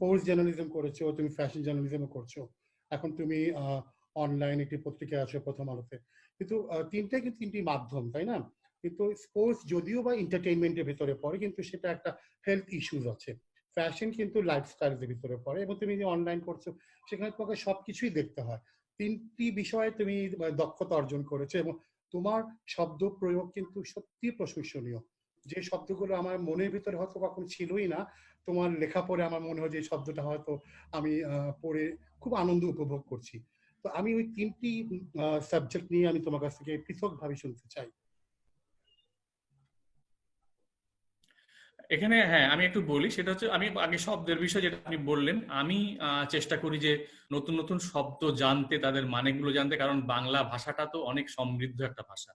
Sports journalism করেছ, তুমি fashion journalism করছ। এখন তুমি অনলাইন একটি পত্রিকায় আছো প্রথম আলোতে। কিন্তু তিনটাই কিন্তু তিনটি মাধ্যম, তাই না? কিন্তু স্পোর্টস যদিও বা এন্টারটেইনমেন্টের ভিতরে পড়ে, কিন্তু সেটা একটা হেলথ ইস্যুজ আছে। ফ্যাশন কিন্তু লাইফস্টাইলের ভিতরে পড়ে এবং তুমি যে অনলাইন করছ, সেখানে তোমাকে সবকিছুই দেখতে হয়। তিনটি বিষয়ে তুমি দক্ষতা অর্জন করেছ এবং তোমার শব্দ প্রয়োগ কিন্তু সত্যি প্রশংসনীয়। যে শব্দগুলো আমার মনের ভিতরে হয়তো কখনো ছিলই না, তোমার লেখা পড়ে আমার মনে হয় যে শব্দটা হয়তো আমি পড়ে খুব আনন্দ উপভোগ করছি। তো আমি ওই তিনটি সাবজেক্ট নিয়ে আমি তোমার কাছ থেকে পৃথকভাবে শুনতে চাই। এখানে হ্যাঁ আমি একটু বলি, সেটা হচ্ছে আমি আগে শব্দের বিষয় যেটা আপনি বললেন, আমি চেষ্টা করি যে নতুন নতুন শব্দ জানতে, তাদের মানেগুলো জানতে, কারণ বাংলা ভাষাটা তো অনেক সমৃদ্ধ একটা ভাষা।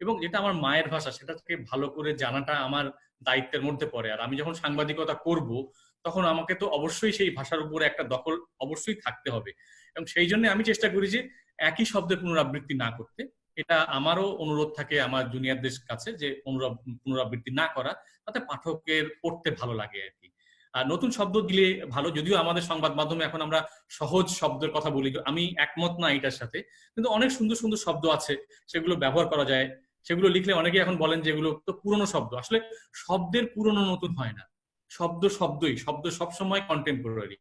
এবং যেটা আমার মায়ের ভাষা, সেটাকে ভালো করে জানাটা আমার দায়িত্বের মধ্যে পড়ে। আর আমি যখন সাংবাদিকতা করব, তখন আমাকে তো অবশ্যই সেই ভাষার উপরে একটা দখল অবশ্যই থাকতে হবে। এবং সেই জন্য আমি চেষ্টা করি যে একই শব্দের পুনরাবৃত্তি না করতে। এটা আমারও অনুরোধ থাকে আমার জুনিয়রদের কাছে যে পুনরাবৃত্তি না করা, তাতে পাঠকের পড়তে ভালো লাগে আর কি। আর নতুন শব্দ দিলে ভালো, যদিও আমাদের সংবাদ মাধ্যমে এখন আমরা সহজ শব্দের কথা বলি, আমি একমত না এটার সাথে। কিন্তু অনেক সুন্দর সুন্দর শব্দ আছে, সেগুলো ব্যবহার করা যায়। সেগুলো লিখলে অনেকে এখন বলেন যে এগুলো তো পুরনো শব্দ। আসলে শব্দের পুরনো নতুন হয় না। শব্দ শব্দই, শব্দ সবসময় কন্টেম্পোরারি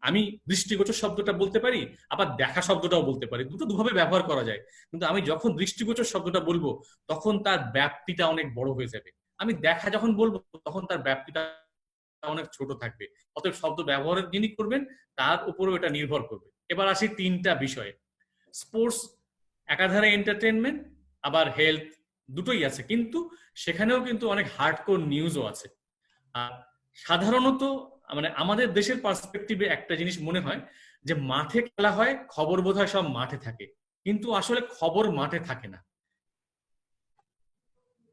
আমি দৃষ্টিগোচর শব্দটা বলতে পারি, আবার দেখা শব্দটাও বলতে পারি। দুটো দুভাবে ব্যবহার করা যায়। কিন্তু আমি যখন দৃষ্টিগোচর শব্দটা বলব, তখন তার ব্যাপ্তিটা অনেক বড় হয়ে যাবে। আমি দেখা যখন বলব, তখন তার ব্যাপ্তিটা অনেক ছোট থাকবে। অতএব শব্দ ব্যবহারের যিনি করবেন, তার উপরেও এটা নির্ভর করবে। এবার আসি তিনটা বিষয়ে। স্পোর্টস, একাধারে এন্টারটেনমেন্ট আবার হেলথ দুটোই আছে। কিন্তু সেখানেও কিন্তু অনেক হার্ডকোর নিউজও আছে। আর সাধারণত মানে আমাদের দেশের পার্সপেক্টিভে একটা জিনিস মনে হয় যে মাঠে খেলা হয়, খবর বোধহয় সব মাঠে থাকে। কিন্তু আসলে খবর মাঠে থাকে না।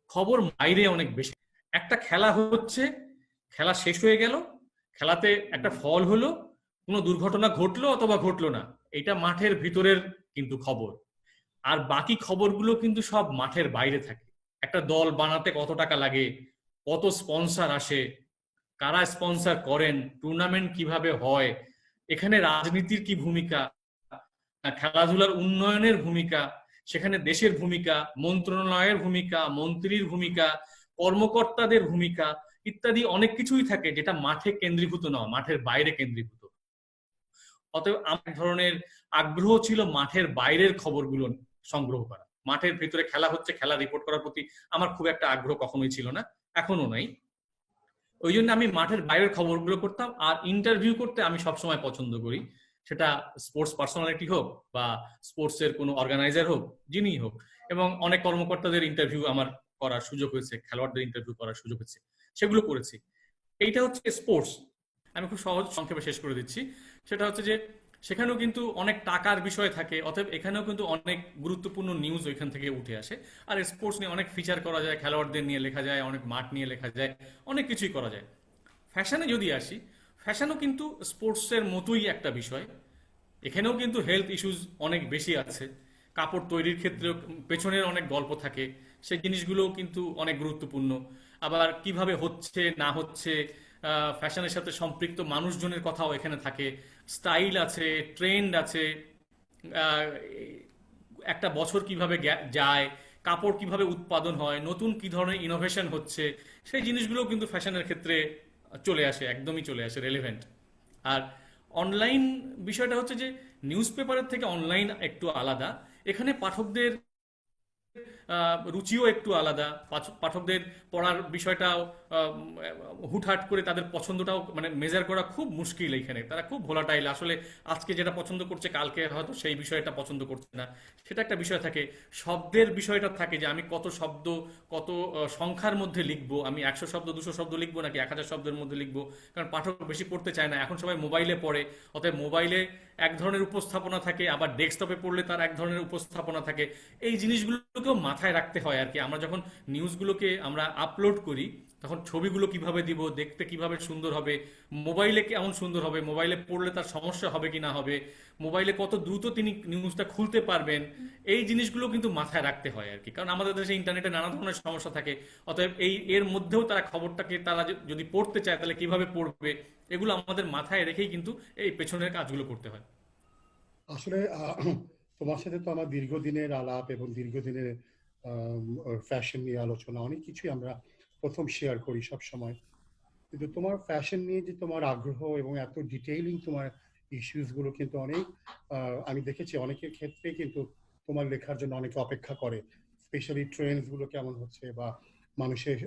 খবর বাইরে অনেক বেশি। একটা খেলা হচ্ছে, খেলা শেষ হয়ে গেল, খেলাতে একটা ফল হলো, কোনো দুর্ঘটনা ঘটলো অথবা ঘটলো না। এটা মাঠের ভিতরের কিন্তু খবর। আর বাকি খবরগুলো কিন্তু সব মাঠের বাইরে থাকে। একটা দল বানাতে কত টাকা লাগে, কত স্পন্সর আসে, কারা স্পন্সর করেন টুর্নামেন্ট কীভাবে হয়, এখানে রাজনীতির কি ভূমিকা খেলাধুলার উন্নয়নের ভূমিকা, সেখানে দেশের ভূমিকা, মন্ত্রণালয়ের ভূমিকা, মন্ত্রীর ভূমিকা, কর্মকর্তাদের ভূমিকা ইত্যাদি অনেক কিছুই থাকে যেটা মাঠে কেন্দ্রীভূত নয়, মাঠের বাইরে কেন্দ্রীভূত। অতএব আমার ধরনের আগ্রহ ছিল মাঠের বাইরের খবরগুলো সংগ্রহ করা। মাঠের ভিতরে খেলা হচ্ছে, খেলা রিপোর্ট করার প্রতি আমার খুব একটা আগ্রহ কখনোই ছিল না এখনও নাই। ওই জন্য আমি মাঠের বাইরের খবরগুলো করতাম আর ইন্টারভিউ করতে আমি সবসময় পছন্দ করি। সেটা স্পোর্টস পার্সোনালিটি হোক বা স্পোর্টস এর কোনো অর্গানাইজার হোক যিনি হোক, এবং অনেক কর্মকর্তাদের ইন্টারভিউ আমার করার সুযোগ হয়েছে, খেলোয়াড়দের ইন্টারভিউ করার সুযোগ হয়েছে, সেগুলো করেছি। এইটা হচ্ছে স্পোর্টস আমি খুব সহজ সংক্ষেপে শেষ করে দিচ্ছি। সেটা হচ্ছে যে সেখানেও কিন্তু অনেক টাকার বিষয় থাকে, অতএব এখানেও কিন্তু অনেক গুরুত্বপূর্ণ নিউজ ওইখান থেকে উঠে আসে। আর স্পোর্টস নিয়ে অনেক ফিচার করা যায়, খেলোয়াড়দের নিয়ে লেখা যায়, অনেক মাঠ নিয়ে লেখা যায়, অনেক কিছুই করা যায়। ফ্যাশনে যদি আসি ফ্যাশনও কিন্তু স্পোর্টসের মতোই একটা বিষয়। এখানেও কিন্তু হেলথ ইস্যুজ অনেক বেশি আছে। কাপড় তৈরির ক্ষেত্রেও পেছনের অনেক গল্প থাকে। সেই জিনিসগুলোও কিন্তু অনেক গুরুত্বপূর্ণ। আবার কীভাবে হচ্ছে, না হচ্ছে ফ্যাশনের সাথে সম্পৃক্ত মানুষজনের কথাও এখানে থাকে। স্টাইল আছে, ট্রেন্ড আছে একটা বছর কীভাবে যায়, কাপড় কীভাবে উৎপাদন হয়, নতুন কি ধরনের ইনোভেশন হচ্ছে, সেই জিনিসগুলো কিন্তু ফ্যাশনের ক্ষেত্রে চলে আসে, একদমই চলে আসে রেলেভেন্ট আর অনলাইন বিষয়টা হচ্ছে যে নিউজ পেপারের থেকে অনলাইন একটু আলাদা। এখানে পাঠকদের রুচিও একটু আলাদা। পাঠকদের পড়ার বিষয়টাও হুটহাট করে তাদের পছন্দটাও মানে মেজার করা খুব মুশকিল এখানে। তারা খুব ভোলাটাইল। আসলে আজকে যেটা পছন্দ করছে, কালকে হয়তো সেই বিষয়টা পছন্দ করছে না। সেটা একটা বিষয় থাকে। শব্দের বিষয়টা থাকে যে আমি কত শব্দ, কত সংখ্যার মধ্যে লিখব। আমি একশো শব্দ, দুশো শব্দ লিখব নাকি এক হাজার শব্দের মধ্যে লিখব? কারণ পাঠক বেশি পড়তে চায় না। এখন সবাই মোবাইলে পড়ে। অতএব মোবাইলে এক ধরনের উপস্থাপনা থাকে, আবার ডেস্কটপে পড়লে তার এক ধরনের উপস্থাপনা থাকে। এই জিনিসগুলোকেও মাথায় রাখতে হয় আর কি। আমরা যখন নিউজগুলোকে আমরা আপলোড করি তখন ছবিগুলো কীভাবে দিব, দেখতে কীভাবে সুন্দর হবে, মোবাইলে কেমন সুন্দর হবে, মোবাইলে পড়লে তার সমস্যা হবে কি না হবে, মোবাইলে কত দ্রুত তিনি নিউজটা খুলতে পারবেন, এই জিনিসগুলো কিন্তু মাথায় রাখতে হয় আর কি। কারণ আমাদের দেশে ইন্টারনেটে নানা ধরনের সমস্যা থাকে, অতএব এই এর মধ্যেও তারা খবরটাকে তারা যদি পড়তে চায় তাহলে কীভাবে পড়বে, এগুলো আমাদের মাথায় রেখেই কিন্তু এই পেছনের কাজগুলো করতে হয়। আসলে তোমার সাথে তো আমার দীর্ঘদিনের আলাপ এবং দীর্ঘদিনের ফ্যাশন নিয়ে আলোচনা, অনেক কিছুই আমরা প্রথম শেয়ার করি সব সময় কিন্তু তোমার ফ্যাশন নিয়ে যে তোমার আগ্রহ এবং এত ডিটেইলিং তোমার ইস্যুসগুলো কিন্তু অনেক আমি দেখেছি অনেকের ক্ষেত্রে কিন্তু তোমার লেখার জন্য অনেকে অপেক্ষা করে। স্পেশালি ট্রেন্ডসগুলো কেমন হচ্ছে বা মানুষের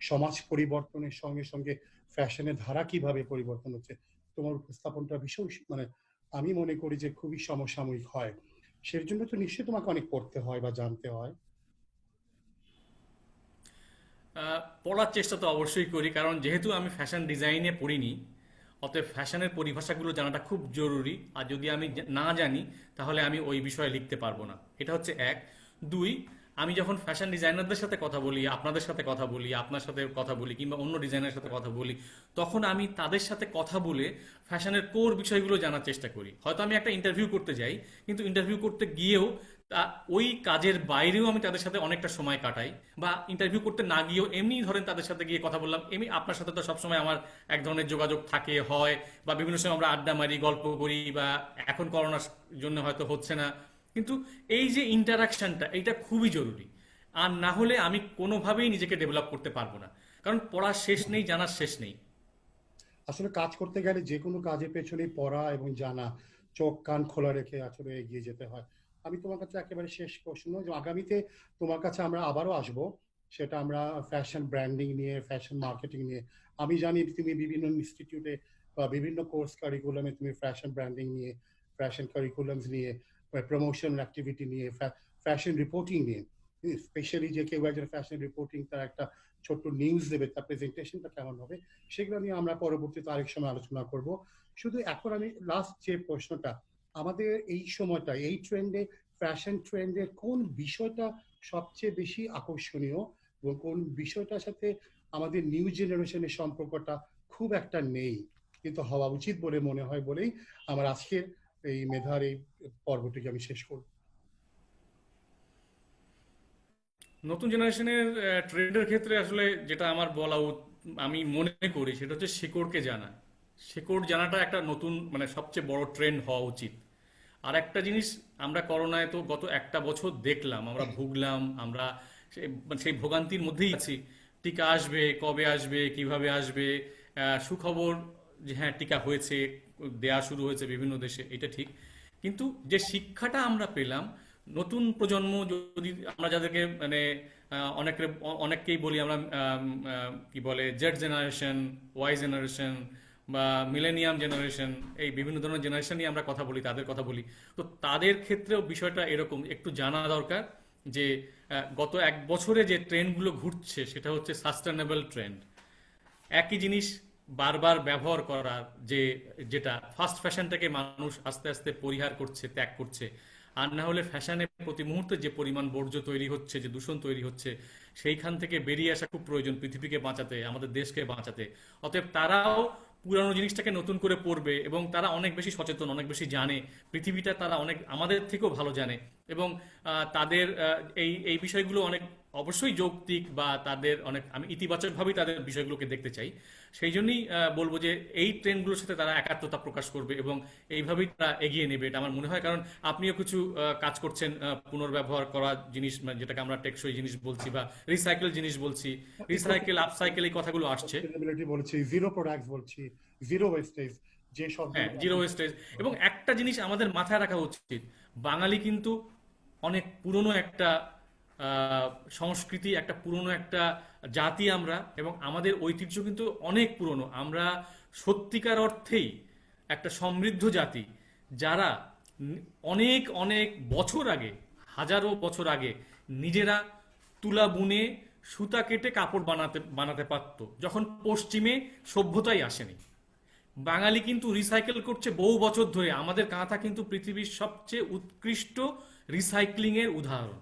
সমাজ পরিবর্তনের সঙ্গে সঙ্গে ফ্যাশনের ধারা কীভাবে পরিবর্তন হচ্ছে, তোমার উপস্থাপনটা ভীষণ মানে আমি মনে করি যে খুবই সমসাময়িক হয়। সের জন্য তো নিশ্চয়ই তোমাকে অনেক পড়তে হয় বা জানতে হয়। পড়ার চেষ্টা তো অবশ্যই করি, কারণ যেহেতু আমি ফ্যাশন ডিজাইনে পড়িনি, অতএব ফ্যাশনের পরিভাষাগুলো জানাটা খুব জরুরি। আর যদি আমি না জানি, তাহলে আমি ওই বিষয়ে লিখতে পারব না। এটা হচ্ছে এক। দুই, আমি যখন ফ্যাশন ডিজাইনারদের সাথে কথা বলি, আপনাদের সাথে কথা বলি, আপনার সাথে কথা বলি, কিংবা অন্য ডিজাইনারের সাথে কথা বলি, তখন আমি তাদের সাথে কথা বলে ফ্যাশনের কোর বিষয়গুলো জানার চেষ্টা করি। হয়তো আমি একটা ইন্টারভিউ করতে যাই, কিন্তু ইন্টারভিউ করতে গিয়েও তা ওই কাজের বাইরেও আমি তাদের সাথে অনেকটা সময় কাটাই বা ইন্টারভিউ করতে না গিয়েও এমনি ধরেন তাদের সাথে গিয়ে কথা বললাম, এমনি আপনার সাথে তো সবসময় আমার এক ধরনের যোগাযোগ থাকে, হয় বা বিভিন্ন সময় আমরা আড্ডা মারি, গল্প করি বা এখন করোনার জন্য হয়তো হচ্ছে না। কিন্তু এই যে ইন্টারাকশনটা এটা খুবই জরুরি। আর না হলে আমি কোনোভাবেই নিজেকে ডেভেলপ করতে পারব না। কারণ পড়ার শেষ নেই, জানার শেষ নেই। আসলে কাজ করতে গেলে যে কোনো কাজের পেছনে পড়া এবং জানা, চোখ কান খোলা রেখে আসলে এগিয়ে যেতে হয়। আমি তোমার কাছে একেবারে শেষ প্রশ্ন যে আগামীতে তোমার কাছে আমরা আবারও আসব, সেটা আমরা ফ্যাশন ব্র্যান্ডিং নিয়ে ফ্যাশন মার্কেটিং নিয়ে। আমি জানি তুমি বিভিন্ন ইনস্টিটিউটে বা বিভিন্ন কোর্স কারিকুলামে তুমি ফ্যাশন ব্র্যান্ডিং নিয়ে ফ্যাশন কারিকুলামস নিয়ে প্রমোশন অ্যাক্টিভিটি নিয়ে ফ্যাশন রিপোর্টিং নিয়ে। স্পেশালি যে কেউ একজন ফ্যাশন রিপোর্টিং তার একটা ছোট্ট নিউজ দেবে, তার প্রেজেন্টেশনটা কেমন হবে, সেগুলো নিয়ে আমরা পরবর্তীতে আরেক সময় আলোচনা করব। শুধু এখন আমি লাস্ট যে প্রশ্নটা আমাদের এই সময়টা, এই ট্রেন্ডে ফ্যাশন ট্রেন্ডের কোন বিষয়টা সবচেয়ে বেশি আকর্ষণীয় এবং কোন বিষয়টার সাথে আমাদের নিউ জেনারেশনের সম্পর্কটা খুব একটা নেই? কিন্তু হওয়া উচিত বলে মনে হয় বলেই আমার আজকের এই মেধার এই পর্বটিকে আমি শেষ করব। নতুন জেনারেশনের ট্রেন্ডের ক্ষেত্রে আসলে যেটা আমার বলা আমি মনে করি সেটা হচ্ছে শিকড়কে জানা। শিকড় জানাটা একটা নতুন মানে সবচেয়ে বড় ট্রেন্ড হওয়া উচিত। আর একটা জিনিস, আমরা করোনায় তো গত একটা বছর দেখলাম, আমরা ভুগলাম, আমরা সেই ভোগান্তির মধ্যেই আছি। টিকা আসবে, কবে আসবে, কীভাবে আসবে সুখবর যে হ্যাঁ টিকা হয়েছে, দেয়া শুরু হয়েছে বিভিন্ন দেশে, এটা ঠিক। কিন্তু যে শিক্ষাটা আমরা পেলাম, নতুন প্রজন্ম যদি আমরা যাদেরকে মানে অনেকে অনেককেই বলি আমরা কি বলে জেড জেনারেশন ওয়াই জেনারেশন বা মিলেনিয়াম জেনারেশন এই বিভিন্ন ধরনের জেনারেশন নিয়ে আমরা কথা বলি, তাদের কথা বলি। তো তাদের ক্ষেত্রেও বিষয়টা এরকম, একটু জানা দরকার যে গত এক বছরে যে ট্রেন্ডগুলো ঘুরছে, সেটা হচ্ছে সাস্টেনেবল ট্রেন্ড একই জিনিস বারবার ব্যবহার করার যে, যেটা ফাস্ট ফ্যাশনটাকে মানুষ আস্তে আস্তে পরিহার করছে, ত্যাগ করছে। আর না হলে ফ্যাশনে প্রতি মুহূর্তে যে পরিমাণ বর্জ্য তৈরি হচ্ছে, যে দূষণ তৈরি হচ্ছে, সেইখান থেকে বেরিয়ে আসা খুব প্রয়োজন পৃথিবীকে বাঁচাতে, আমাদের দেশকে বাঁচাতে। অতএব তারাও পুরানো জিনিসটাকে নতুন করে পড়বে এবং তারা অনেক বেশি সচেতন, অনেক বেশি জানে। পৃথিবীটা তারা অনেক, আমাদের থেকেও ভালো জানে। এবং তাদের এই এই বিষয়গুলো অনেক অবশ্যই যৌক্তিক বা তাদের অনেক আমি ইতিবাচকভাবেই তাদের বিষয়গুলোকে দেখতে চাই। সেই জন্যই বলব যে এই ট্রেন্ডগুলোর সাথে তারা একাত্মতা প্রকাশ করবে এবং এইভাবেই তারা এগিয়ে নেবে এটা আমার মনে হয়। কারণ আপনিও কিছু কাজ করছেন পুনর্ব্যবহার করা জিনিস মানে যেটাকে আমরা টেকসই জিনিস বলছি বা রিসাইকেল জিনিস বলছি রিসাইকেল আপসাইকেল এই কথাগুলো আসছে। বলছি জিরো প্রোডাক্টস বলছি জিরো ওয়েস্টেজ যে সব হ্যাঁ জিরো ওয়েস্টেজ এবং একটা জিনিস আমাদের মাথায় রাখা উচিত বাঙালি কিন্তু অনেক পুরনো একটা সংস্কৃতি, একটা পুরনো একটা জাতি আমরা এবং আমাদের ঐতিহ্য কিন্তু অনেক পুরনো। আমরা সত্যিকার অর্থেই একটা সমৃদ্ধ জাতি যারা অনেক অনেক বছর আগে, হাজারো বছর আগে নিজেরা তুলা বুনে সুতা কেটে কাপড় বানাতে বানাতে পারতো। যখন পশ্চিমে সভ্যতাই আসেনি। বাঙালি কিন্তু রিসাইকেল করছে বহু বছর ধরে। আমাদের কাঁথা কিন্তু পৃথিবীর সবচেয়ে উৎকৃষ্ট রিসাইক্লিং এর উদাহরণ।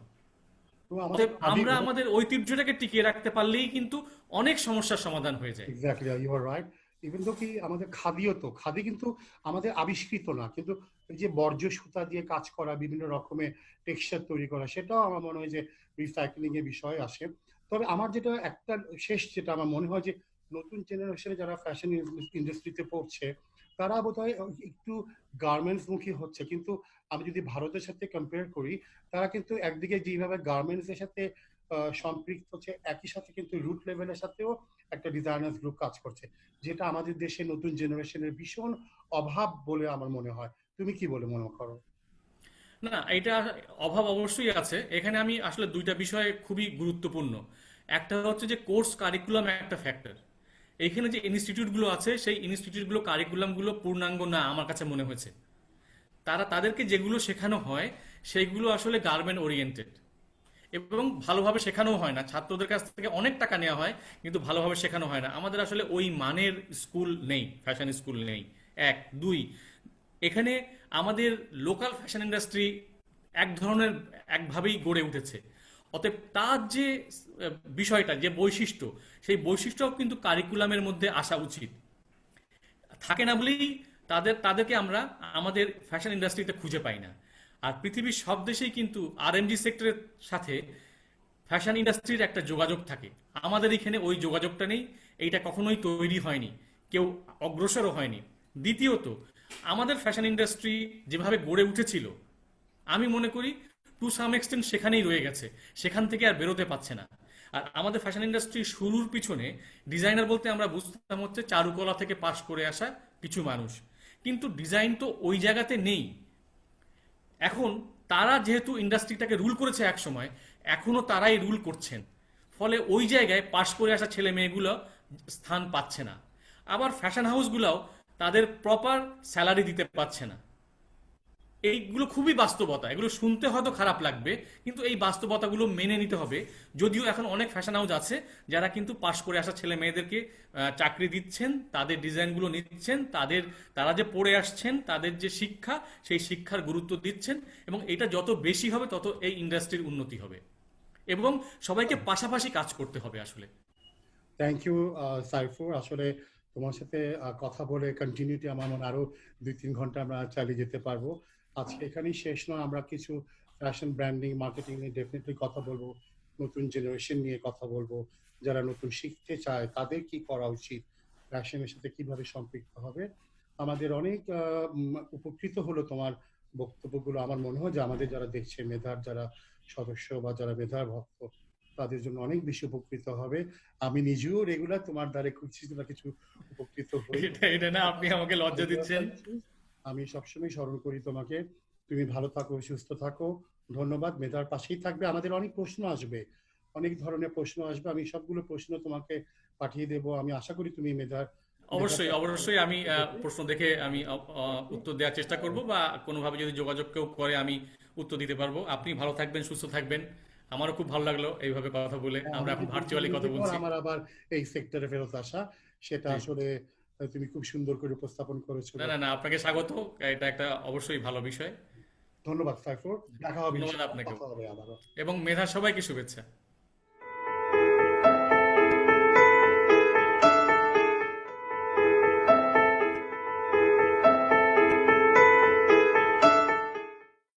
আমরা আমাদের ঐতিহ্যটাকে টিকিয়ে রাখতে পারলেই কিন্তু অনেক সমস্যার সমাধান হয়ে যায়। Exactly you are right even তো কি আমাদের খাদিও তো খাদি কিন্তু আমাদের আবিষ্কৃত না কিন্তু এই যে বর্জ্য সুতা দিয়ে কাজ করা বিভিন্ন রকমের টেক্সচার তৈরি করা সেটাও আমার মনে হয় যে রিসাইক্লিং এর বিষয় আসে। তবে আমার যেটা একটা শেষ যেটা আমার মনে হয় যে নতুন জেনারেশনে যারা ফ্যাশন ইন্ডাস্ট্রিতে পড়ছে তারা বোধহয় একটু গার্মেন্টস মুখী হচ্ছে। কিন্তু আমি যদি ভারতের সাথে কম্পেয়ার করি, তারা কিন্তু একদিকে যেভাবে গার্মেন্টস এর সাথে সম্পৃক্ত হচ্ছে, একই সাথে কিন্তু রুট লেভেলের সাথেও একটা ডিজাইনার্স গ্রুপ কাজ করছে, যেটা আমাদের দেশে নতুন জেনারেশনের ভীষণ অভাব বলে আমার মনে হয়। তুমি কি বলে মনে করো? না, এটা অভাব অবশ্যই আছে। এখানে আমি আসলে দুইটা বিষয় খুবই গুরুত্বপূর্ণ। একটা হচ্ছে যে কোর্স কারিকুলাম একটা ফ্যাক্টর এখানে যে ইনস্টিটিউটগুলো আছে, সেই ইনস্টিটিউটগুলো কারিকুলামগুলো পূর্ণাঙ্গ না আমার কাছে মনে হয়েছে। তারা তাদেরকে যেগুলো শেখানো হয়, সেইগুলো আসলে গার্মেন্ট ওরিয়েন্টেড এবং ভালোভাবে শেখানো হয় না। ছাত্রদের কাছ থেকে অনেক টাকা নেওয়া হয়, কিন্তু ভালোভাবে শেখানো হয় না। আমাদের আসলে ওই মানের স্কুল নেই ফ্যাশন স্কুল নেই। এক, দুই, এখানে আমাদের লোকাল ফ্যাশন ইন্ডাস্ট্রি এক ধরনের, একভাবেই গড়ে উঠেছে। অতএব তার যে বিষয়টা, যে বৈশিষ্ট্য, সেই বৈশিষ্ট্যও কিন্তু কারিকুলামের মধ্যে আসা উচিত। থাকে না বলেই তাদের, তাদেরকে আমরা আমাদের ফ্যাশন ইন্ডাস্ট্রিতে খুঁজে পাই না। আর পৃথিবীর সব দেশেই কিন্তু আরএমজি সেক্টরের সাথে ফ্যাশন ইন্ডাস্ট্রির একটা যোগাযোগ থাকে। আমাদের এখানে ওই যোগাযোগটা নেই, এইটা কখনোই তৈরি হয়নি, কেউ অগ্রসরও হয়নি। দ্বিতীয়ত, আমাদের ফ্যাশন ইন্ডাস্ট্রি যেভাবে গড়ে উঠেছিল, আমি মনে করি টু সাম এক্সটেন্ট সেখানেই রয়ে গেছে। সেখান থেকে আর বেরোতে পারছে না। আর আমাদের ফ্যাশন ইন্ডাস্ট্রি শুরুর পিছনে ডিজাইনার বলতে আমরা বুঝতাম হচ্ছে চারুকলা থেকে পাশ করে আসা কিছু মানুষ। কিন্তু ডিজাইন তো ওই জায়গাতে নেই। এখন তারা যেহেতু ইন্ডাস্ট্রিটাকে রুল করেছে এক সময়, এখনও তারাই রুল করছেন। ফলে ওই জায়গায় পাশ করে আসা ছেলে মেয়েগুলো স্থান পাচ্ছে না। আবার ফ্যাশন হাউসগুলোও তাদের প্রপার স্যালারি দিতে পারছে না। এইগুলো খুবই বাস্তবতা, এগুলো শুনতে হয়তো খারাপ লাগবে, কিন্তু এই বাস্তবতাগুলো মেনে নিতে হবে। যদিও এখন অনেক ফ্যাশন হাউস আছে যারা কিন্তু পাশ করে আসা ছেলে মেয়েদেরকে চাকরি দিচ্ছেন, তাদের ডিজাইনগুলো নিচ্ছেন, তাদের, তারা যে পড়ে আসছেন, তাদের যে শিক্ষা, সেই শিক্ষার গুরুত্ব দিচ্ছেন এবং এটা যত বেশি হবে তত এই ইন্ডাস্ট্রির উন্নতি হবে। এবং সবাইকে পাশাপাশি কাজ করতে হবে আসলে। থ্যাংক ইউ সাইফুর আসলে তোমার সাথে কথা বলে কন্টিনিউটি আমার মনে আরও দুই তিন ঘণ্টা আমরা চালিয়ে যেতে পারব। আজকে এখানেই শেষ নয়, আমরা কিছু ফ্যাশন ব্র্যান্ডিং মার্কেটিং নিয়ে ডেফিনেটলি কথা বলব, নতুন জেনারেশন নিয়ে কথা বলব। যারা নতুন শিখতে চায়, তাদের কি করা উচিত? ফ্যাশনের সাথে কীভাবে সম্পৃক্ত হবে? আমাদের অনেক উপকৃত হলো তোমার বক্তব্যগুলো। আমার মনে হয় যে আমাদের যারা দেখছে, মেধার যারা সদস্য বা যারা মেধার ভক্ত তাদের জন্য অনেক বেশি উপকৃত হবে। আমি নিজেও রেগুলার তোমার দ্বারে কিছু না কিছু উপকৃত হই। এটা না আপনি আমাকে লজ্জা দিচ্ছেন। আমি সবসময় স্মরণ করি তোমাকে। তুমি ভালো থাকো সুস্থ থাকো। ধন্যবাদ। মেধার পাশেই থাকবে। আমাদের অনেক প্রশ্ন আসবে। অনেক ধরনের প্রশ্ন আসবে। আমি সবগুলো প্রশ্ন তোমাকে পাঠিয়ে দেব। আমি আশা করি তুমি মেধার অবশ্যই অবশ্যই আমি প্রশ্ন দেখে আমি উত্তর দেওয়ার চেষ্টা করব বা কোনোভাবে যদি যোগাযোগ কেউ করে আমি উত্তর দিতে পারব। আপনি ভালো থাকবেন সুস্থ থাকবেন। আমারও খুব ভালো লাগল এইভাবে কথা বলে। আমরা এখন ভার্চুয়ালি কথা বলছি। আমার আবার এই সেক্টরে ফেরত আসা সেটা আসলে তুমি খুব সুন্দর করে উপস্থাপন করেছ। না না না আপনাকে স্বাগত। এটা একটা অবশ্যই ভালো বিষয়। ধন্যবাদ সাইফুর দেখা হবে ধন্যবাদ আবারও। এবং মেধা সবাইকে শুভেচ্ছা।